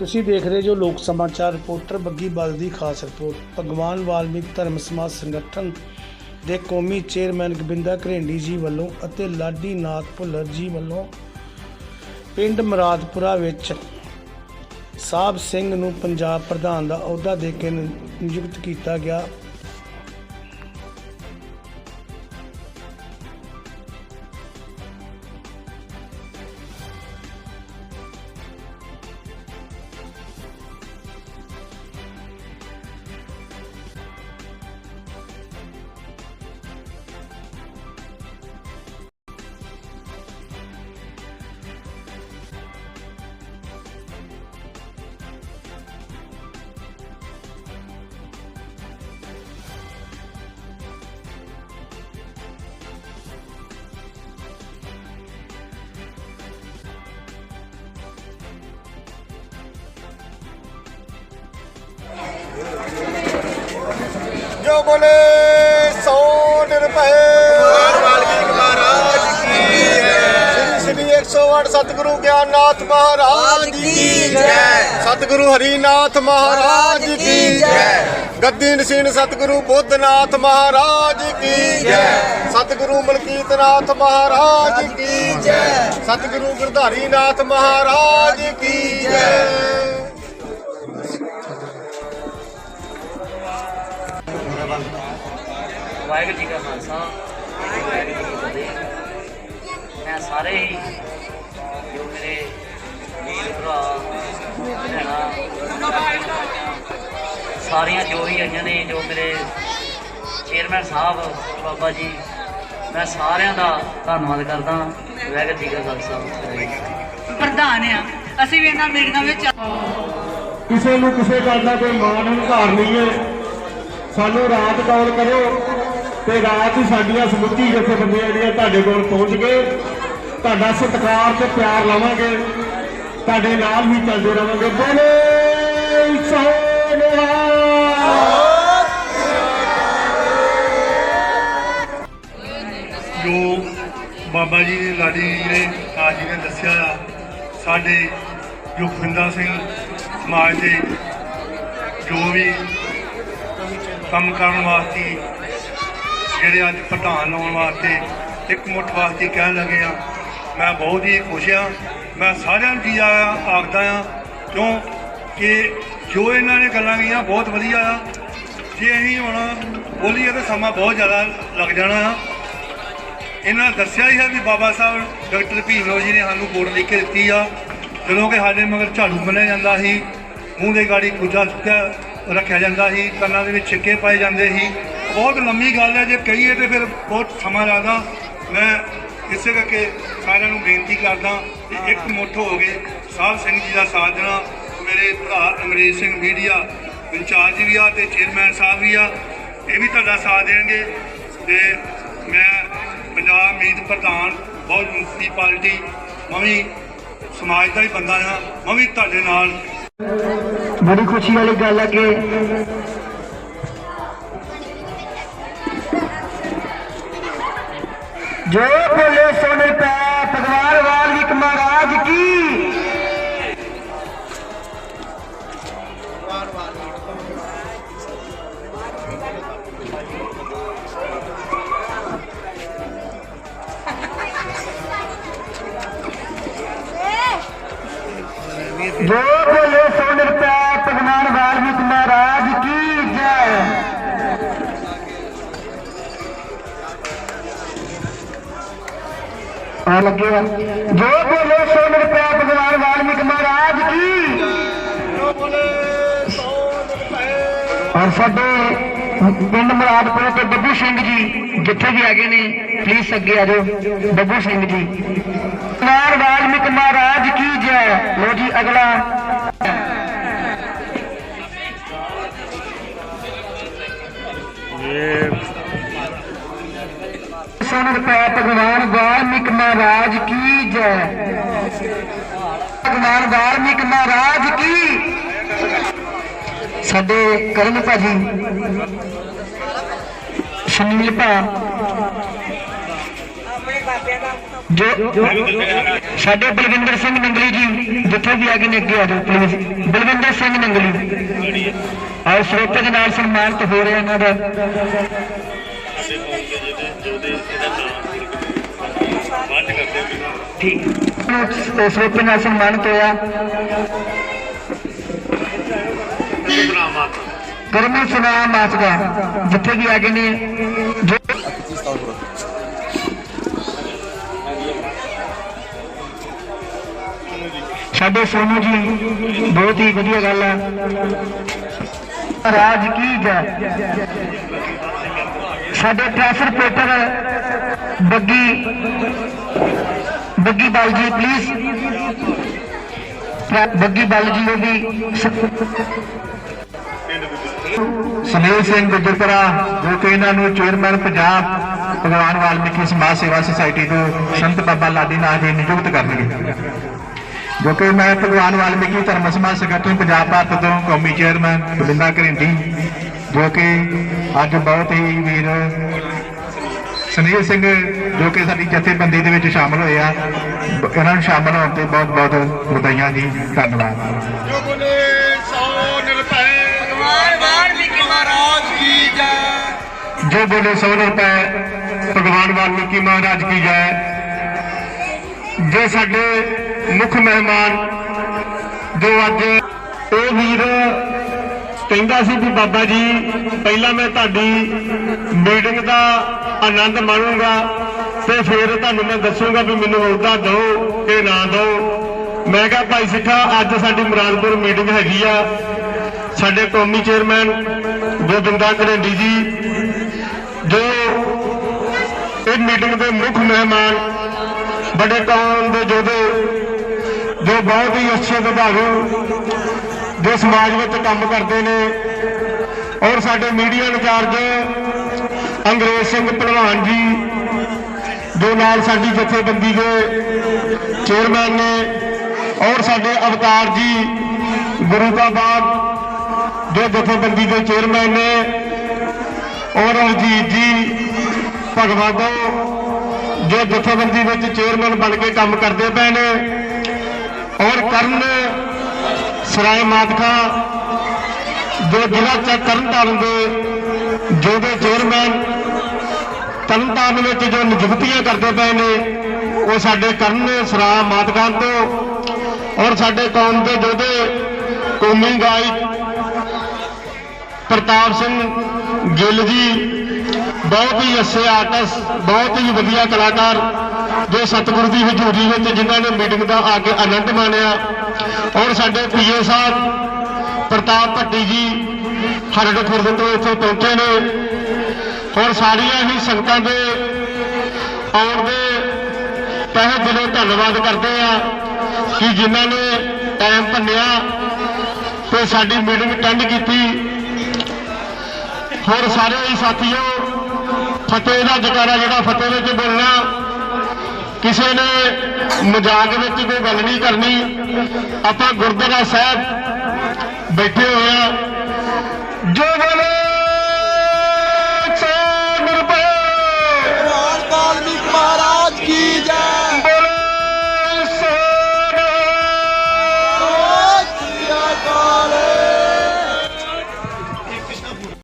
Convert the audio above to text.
ਤੁਸੀਂ ਦੇਖ ਰਹੇ ਜੋ ਲੋਕ ਸਮਾਚਾਰ ਰਿਪੋਰਟਰ ਬੱਗੀ ਬਲ ਦੀ ਖਾਸ ਰਿਪੋਰਟ। ਭਗਵਾਨ ਵਾਲਮੀਕ ਧਰਮ ਸਮਾਜ ਸੰਗਠਨ ਦੇ ਕੌਮੀ ਚੇਅਰਮੈਨ ਗੋਬਿੰਦਾ ਘਰੇਂਡੀ ਜੀ ਵੱਲੋਂ ਅਤੇ ਲਾਡੀ ਨਾਥ ਭੁੱਲਰ ਜੀ ਵੱਲੋਂ ਪਿੰਡ ਮਰਾਦਪੁਰਾ ਵਿੱਚ ਸਾਹਿਬ ਸਿੰਘ ਨੂੰ ਪੰਜਾਬ ਪ੍ਰਧਾਨ ਦਾ ਅਹੁਦਾ ਦੇ ਕੇ ਨਿ- ਨਿਯੁਕਤ ਕੀਤਾ ਗਿਆ। ਜੋ ਬੋਲੇ ਸੌ ਨਿਰਭੈ ਵਾਲਮੀਕ ਮਹਾਰਾਜ ਕੀ ਜੈ ਸ੍ਰੀ 108 ਸਤਿਗੁਰੂ ਗਿਆਨਨਾਥ ਮਹਾਰਾਜ ਕੀ ਜੈ। ਸਤਿਗੁਰੂ ਹਰੀਨਾਥ ਮਹਾਰਾਜ ਕੀ ਜੈ। ਗੱਦੀ ਨਸੀਨ ਸਤਿਗੁਰੂ ਬੁੱਧਨਾਥ ਮਹਾਰਾਜ ਕੀ ਜੈ। ਸਤਿਗੁਰੂ ਮਲਕੀਤਨਾਥ ਮਹਾਰਾਜ ਕੀ ਜੈ। ਸਤਿਗੁਰੂ ਗਿਰਧਾਰੀ ਨਾਥ ਮਹਾਰਾਜ ਕੀ ਜੈ। ਵਾਹਿਗੁਰੂ ਜੀ ਕਾ ਖਾਲਸਾ। ਵਾਹਿਗੁਰੂ ਜੀ ਕੀ ਫਤਿਹ ਮੈਂ ਸਾਰੇ ਹੀ ਜੋ ਮੇਰੇ ਵੀਰ ਭਰਾ ਭੈਣਾਂ ਸਾਰੀਆਂ ਜੋ ਵੀ ਆਈਆਂ ਨੇ ਜੋ ਮੇਰੇ ਚੇਅਰਮੈਨ ਸਾਹਿਬ ਬਾਬਾ ਜੀ ਮੈਂ ਸਾਰਿਆਂ ਦਾ ਧੰਨਵਾਦ ਕਰਦਾ ਵਾਹਿਗੁਰੂ ਜੀ ਕਾ ਖਾਲਸਾ। ਪ੍ਰਧਾਨ ਆ। ਅਸੀਂ ਵੀ ਇਹਨਾਂ ਮੀਟਿੰਗਾਂ ਵਿੱਚ ਕਿਸੇ ਨੂੰ ਕਿਸੇ ਗੱਲ ਦਾ ਕੋਈ ਮਾਣ ਹੰਕਾਰ ਨਹੀਂ ਹੈ। ਸਾਨੂੰ ਰਾਤ ਕਾਲ ਕਰੋ ਤੇ ਰਾਤ ਹੀ ਸਾਡੀਆਂ ਸਮੁੱਚੀ ਜਥੇਬੰਦੀਆਂ ਜਿਹੜੀਆਂ ਤੁਹਾਡੇ ਕੋਲ ਪਹੁੰਚ ਕੇ ਤੁਹਾਡਾ ਸਤਿਕਾਰ ਤੇ ਪਿਆਰ ਲਵਾਂਗੇ, ਤੁਹਾਡੇ ਨਾਲ ਵੀ ਚੱਲਦੇ ਰਵਾਂਗੇ। ਬੋਲੇ ਸੋਨਿਹਾ! ਜੋ ਬਾਬਾ ਜੀ ਨੇ, ਲਾਡੀ ਜੀ ਨੇ ਆਜ ਜੀ ਨੇ ਦੱਸਿਆ ਆ ਸਾਡੇ ਜੋ ਖਿੰਦਾ ਸਿੰਘ ਸਮਾਜ ਦੇ ਜੋ ਵੀ ਕੰਮ ਕਰਨ ਵਾਸਤੇ ਜਿਹੜੇ ਅੱਜ ਪ੍ਰਧਾਨ ਲਾਉਣ ਵਾਸਤੇ ਇੱਕ ਮੁੱਠ ਵਾਸਤੇ ਕਹਿਣ ਲੱਗੇ ਆ, ਮੈਂ ਬਹੁਤ ਹੀ ਖੁਸ਼ ਆ। ਮੈਂ ਸਾਰਿਆਂ ਨੂੰ ਜੀ ਆਇਆ ਆਖਦਾ ਆ, ਕਿਉਂ ਕਿ ਜੋ ਇਹਨਾਂ ਨੇ ਗੱਲਾਂ ਕੀਆਂ ਬਹੁਤ ਵਧੀਆ ਆ। ਜੇ ਅਸੀਂ ਹੁਣ ਬੋਲੀਏ ਤਾਂ ਸਮਾਂ ਬਹੁਤ ਜ਼ਿਆਦਾ ਲੱਗ ਜਾਣਾ ਆ। ਇਹਨਾਂ ਦੱਸਿਆ ਹੀ ਹੈ ਵੀ ਬਾਬਾ ਸਾਹਿਬ, ਡਾਕਟਰ ਭੀਮਰਾਓ ਜੀ ਨੇ ਸਾਨੂੰ ਬੋਰਡ ਲਿਖ ਕੇ ਦਿੱਤੀ ਆ। ਜਦੋਂ ਕਿ ਸਾਡੇ ਮਗਰ ਝਾੜੂ ਬੰਨਿਆ ਜਾਂਦਾ ਸੀ, ਮੂੰਹ ਦੇ ਗਾੜੀ ਕੁਝਾ ਚੁੱਕਿਆ ਰੱਖਿਆ ਜਾਂਦਾ ਸੀ, ਕੰਨਾਂ ਦੇ ਵਿੱਚ ਛਿੱਕੇ ਪਾਏ ਜਾਂਦੇ ਸੀ। ਬਹੁਤ ਲੰਮੀ ਗੱਲ ਹੈ ਜੇ ਕਹੀਏ ਤੇ ਫਿਰ ਬਹੁਤ ਸਮਾਂ ਲੱਗਦਾ। ਮੈਂ ਇਸੇ ਕਰਕੇ ਸਾਰਿਆਂ ਨੂੰ ਬੇਨਤੀ ਕਰਦਾ ਕਿ ਇੱਕ ਮੁੱਠ ਹੋ ਕੇ ਸਾਹਿਬ ਸਿੰਘ ਜੀ ਦਾ ਸਾਥ ਦੇਣਾ। ਮੇਰੇ ਭਰਾ ਅੰਗਰੇਜ਼ ਸਿੰਘ ਮੀਡੀਆ ਇੰਚਾਰਜ ਵੀ ਆ ਤੇ ਚੇਅਰਮੈਨ ਸਾਹਿਬ ਵੀ ਆ ਇਹ ਵੀ ਤੁਹਾਡਾ ਸਾਥ ਦੇਣਗੇ। ਤੇ ਮੈਂ ਪੰਜਾਬ ਮੀਤ ਪ੍ਰਧਾਨ ਬਹੁਤ ਮੁਕਤੀ ਪਾਰਟੀ ਮੈਂ ਵੀ ਸਮਾਜ ਦਾ ਹੀ ਬੰਦਾ ਹਾਂ ਮੈਂ ਵੀ ਤੁਹਾਡੇ ਨਾਲ। ਬੜੀ ਖੁਸ਼ੀ ਵਾਲੀ ਗੱਲ ਹੈ ਕਿ ਜੋ ਬੋਲੇ ਸੋਨੇ ਪੈ ਭਗਵਾਨ ਵਾਲਮੀਕ ਮਹਾਰਾਜ ਕੀ ਜੋ ਬੋਲੇ ਆ ਲੱਗੇ ਜੋ ਬੋਲੇ ਸੋਨੇ ਪੈ ਭਗਵਾਨ ਵਾਲਮੀਕ ਮਹਾਰਾਜ ਕੀ? ਔਰ ਸਾਡੇ ਪਿੰਡ ਮੁਰਾਦਪੁਰ ਤੋਂ ਬੱਬੂ ਸਿੰਘ ਜੀ ਜਿੱਥੇ ਵੀ ਹੈਗੇ ਨੇ ਪਲੀਜ਼ ਅੱਗੇ ਆ ਜਾਓ, ਬੱਬੂ ਸਿੰਘ ਜੀ। ਭਗਵਾਨ ਵਾਲਮੀਕ ਮਹਾਰਾਜ ਕੀ ਜੈ। ਲੋ ਜੀ, ਅਗਲਾ ਸੋਨਰ ਪੈ ਭਗਵਾਨ ਵਾਲਮੀਕ ਮਹਾਰਾਜ ਕੀ ਜੈ। ਭਗਵਾਨ ਵਾਲਮੀਕ ਮਹਾਰਾਜ ਕੀ। ਸਾਡੇ ਕਰਨ ਭਾਜੀ, ਸੁਨੀਲ ਭਾ। ਜੋ ਸਾਡੇ ਬਲਵਿੰਦਰ ਸਿੰਘ ਨੰਗਲੀ ਜੀ, ਜਿੱਥੇ ਵੀ ਆ ਕੇ ਨੇ ਅੱਗੇ ਆ ਜਾਓ ਪਲੀਜ਼ ਬਲਵਿੰਦਰ ਸਿੰਘ ਨੰਗਲੀ। ਆਓ, ਸਰੋਤੇ ਦੇ ਨਾਲ ਸਨਮਾਨਿਤ ਹੋ ਰਿਹਾ ਇਹਨਾਂ ਦਾ। ਠੀਕ। ਸਰੋਤੇ ਨਾਲ ਸਨਮਾਨਿਤ ਹੋਇਆ? ਕਰਮੀ ਸੁਨਾਮ ਮਾਸਗਾ ਜਿੱਥੇ ਵੀ ਆ ਗਏ ਨੇ ਜੋ ਸਾਡੇ ਸੋਨੂ ਜੀ ਬਹੁਤ ਹੀ ਵਧੀਆ ਗੱਲ ਹੈ ਰਾਜ ਕੀ ਜੈ? ਸਾਡੇ ਟ੍ਰੈਫਿਕ ਰਿਪੋਰਟਰ ਬੱਗੀ ਬੱਗੀ ਬਾਲ ਜੀ ਪਲੀਜ਼ ਬੱਗੀ ਬਾਲ ਜੀ ਉਹ ਵੀ ਸੁਨੀਲ ਸਿੰਘ ਗੁਜਰਪੁਰਾ, ਜੋ ਕਿ ਇਹਨਾਂ ਨੂੰ ਚੇਅਰਮੈਨ ਪੰਜਾਬ ਭਗਵਾਨ ਵਾਲਮੀਕੀ ਸਮਾਜ ਸੇਵਾ ਸੁਸਾਇਟੀ ਤੋਂ ਸੰਤ ਬਾਬਾ ਲਾਡੀ ਨਾਥ ਜੀ ਨਿਯੁਕਤ ਕਰਨਗੇ। ਜੋ ਕਿ ਮੈਂ ਭਗਵਾਨ ਵਾਲਮੀਕੀ ਧਰਮ ਸਮਾਜ ਸੰਗਠਨ ਪੰਜਾਬ ਭਾਰਤ ਤੋਂ ਕੌਮੀ ਚੇਅਰਮੈਨ ਗੋਬਿੰਦਾ ਘਰਿੰਦੀ ਜੋ ਕਿ ਅੱਜ ਬਹੁਤ ਹੀ ਵੀਰ ਸੁਨੀਲ ਸਿੰਘ ਜੋ ਕਿ ਸਾਡੀ ਜਥੇਬੰਦੀ ਦੇ ਵਿੱਚ ਸ਼ਾਮਲ ਹੋਏ ਆ। ਇਹਨਾਂ ਨੂੰ ਸ਼ਾਮਲ ਹੋਣ ਤੇ ਬਹੁਤ ਬਹੁਤ ਵਧਾਈਆਂ ਜੀ ਧੰਨਵਾਦ। ਜੋ ਬੋਲੇ ਸੋ ਨਿਰਭੈ ਭਗਵਾਨ ਵਾਲਮੀਕੀ ਮਹਾਰਾਜ ਕੀ ਜੈ। ਜੋ ਬੋਲੇ ਸੋ ਰੁਪਏ ਭਗਵਾਨ ਵਾਲਮੀਕੀ ਮਹਾਰਾਜ ਕੀ ਜੈ। ਜੋ ਸਾਡੇ ਮੁੱਖ ਮਹਿਮਾਨ ਜੋ ਅੱਜ ਇਹ ਵੀਰ ਕਹਿੰਦਾ ਸੀ ਵੀ ਬਾਬਾ ਜੀ, ਪਹਿਲਾਂ ਮੈਂ ਤੁਹਾਡੀ ਮੀਟਿੰਗ ਦਾ ਆਨੰਦ ਮਾਣੂੰਗਾ ਤੇ ਫਿਰ ਤੁਹਾਨੂੰ ਮੈਂ ਦੱਸੂਗਾ ਵੀ ਮੈਨੂੰ ਅਹੁਦਾ ਦਿਓ ਕਿ ਨਾ ਦਿਓ। ਮੈਂ ਕਿਹਾ, ਭਾਈ ਸਿੱਖਾ ਅੱਜ ਸਾਡੀ ਮੁਰਾਦਪੁਰ ਮੀਟਿੰਗ ਹੈਗੀ ਆ। ਸਾਡੇ ਕੌਮੀ ਚੇਅਰਮੈਨ ਗੋਬਿੰਦਾ ਘਰੇਂਡੀ ਜੀ, ਜੋ ਇਹ ਮੀਟਿੰਗ ਦੇ ਮੁੱਖ ਮਹਿਮਾਨ, ਬੜੇ ਕੌਮ ਦੇ ਯੋਧੇ, ਜੋ ਬਹੁਤ ਹੀ ਅੱਛੇ ਵਿਭਾਗੂ ਜੋ ਸਮਾਜ ਵਿੱਚ ਕੰਮ ਕਰਦੇ ਨੇ ਔਰ ਸਾਡੇ ਮੀਡੀਆ ਇੰਚਾਰਜ ਅੰਗਰੇਜ਼ ਸਿੰਘ ਪਹਿਲਵਾਨ ਜੀ ਜੋ ਨਾਲ ਸਾਡੀ ਜਥੇਬੰਦੀ ਦੇ ਚੇਅਰਮੈਨ ਨੇ ਔਰ ਸਾਡੇ ਅਵਤਾਰ ਜੀ ਗੁਰੂ ਬਾਗ ਜੋ ਜਥੇਬੰਦੀ ਦੇ ਚੇਅਰਮੈਨ ਨੇ ਔਰ ਰਣਜੀਤ ਜੀ ਭਗਵਾਦੋ ਜੋ ਜਥੇਬੰਦੀ ਵਿੱਚ ਚੇਅਰਮੈਨ ਬਣ ਕੇ ਕੰਮ ਕਰਦੇ ਪਏ ਨੇ ਔਰ ਕਰਨ ਸਰਾਏ ਮਾਤਖਾ ਜੋ ਜ਼ਿਲ੍ਹਾ ਚੱਕ ਤਰਨਤਾਰਨ ਦੇ ਜੋ ਦੇ ਚੇਅਰਮੈਨ ਤਰਨਤਾਰਨ ਵਿੱਚ ਜੋ ਨਿਯੁਕਤੀਆਂ ਕਰਦੇ ਪਏ ਨੇ, ਉਹ ਸਾਡੇ ਕਰਨ ਨੇ ਸਰਾ ਮਾਤਖਾ ਤੋਂ ਔਰ ਸਾਡੇ ਕੌਮ ਦੇ ਯੋਧੇ ਕੌਮੀ ਗਾਇਕ ਪ੍ਰਤਾਪ ਸਿੰਘ ਗਿੱਲ ਜੀ, ਬਹੁਤ ਹੀ ਅੱਛੇ ਆਰਟਿਸਟ, ਬਹੁਤ ਹੀ ਵਧੀਆ ਕਲਾਕਾਰ ਜੋ ਸਤਿਗੁਰੂ ਦੀ ਹਜ਼ੂਰੀ ਵਿੱਚ ਜਿਨ੍ਹਾਂ ਨੇ ਮੀਟਿੰਗ ਦਾ ਆ ਕੇ ਆਨੰਦ ਮਾਣਿਆ, ਔਰ ਸਾਡੇ ਪੀਏ ਸਾਹਿਬ ਪ੍ਰਤਾਪ ਭੱਟੀ ਜੀ ਹਰੜ ਖੁਰਦ ਤੋਂ ਇੱਥੇ ਪਹੁੰਚੇ ਨੇ, ਔਰ ਸਾਰੀਆਂ ਹੀ ਸੰਗਤਾਂ ਦੇ ਆਉਣ ਦੇ ਤਹਿ ਦਿਲੋਂ ਧੰਨਵਾਦ ਕਰਦੇ ਆ ਕਿ ਜਿਨ੍ਹਾਂ ਨੇ ਟਾਈਮ ਭੰਨਿਆ ਤੇ ਸਾਡੀ ਮੀਟਿੰਗ ਅਟੈਂਡ ਕੀਤੀ। ਹੋਰ ਸਾਰੇ ਹੀ ਸਾਥੀਓ, ਫਤਿਹ ਦਾ ਜਕਾਰਾ ਜਿਹੜਾ ਫਤਿਹ ਵਿੱਚ ਬੋਲਣਾ ਕਿਸੇ ਨੇ ਮਜ਼ਾਕ ਵਿੱਚ ਕੋਈ ਗੱਲ ਨਹੀਂ ਕਰਨੀ। ਆਪਾਂ ਗੁਰਦੁਆਰਾ ਸਾਹਿਬ ਬੈਠੇ ਹੋਏ ਆ ਜੋ ਬੋਲੇ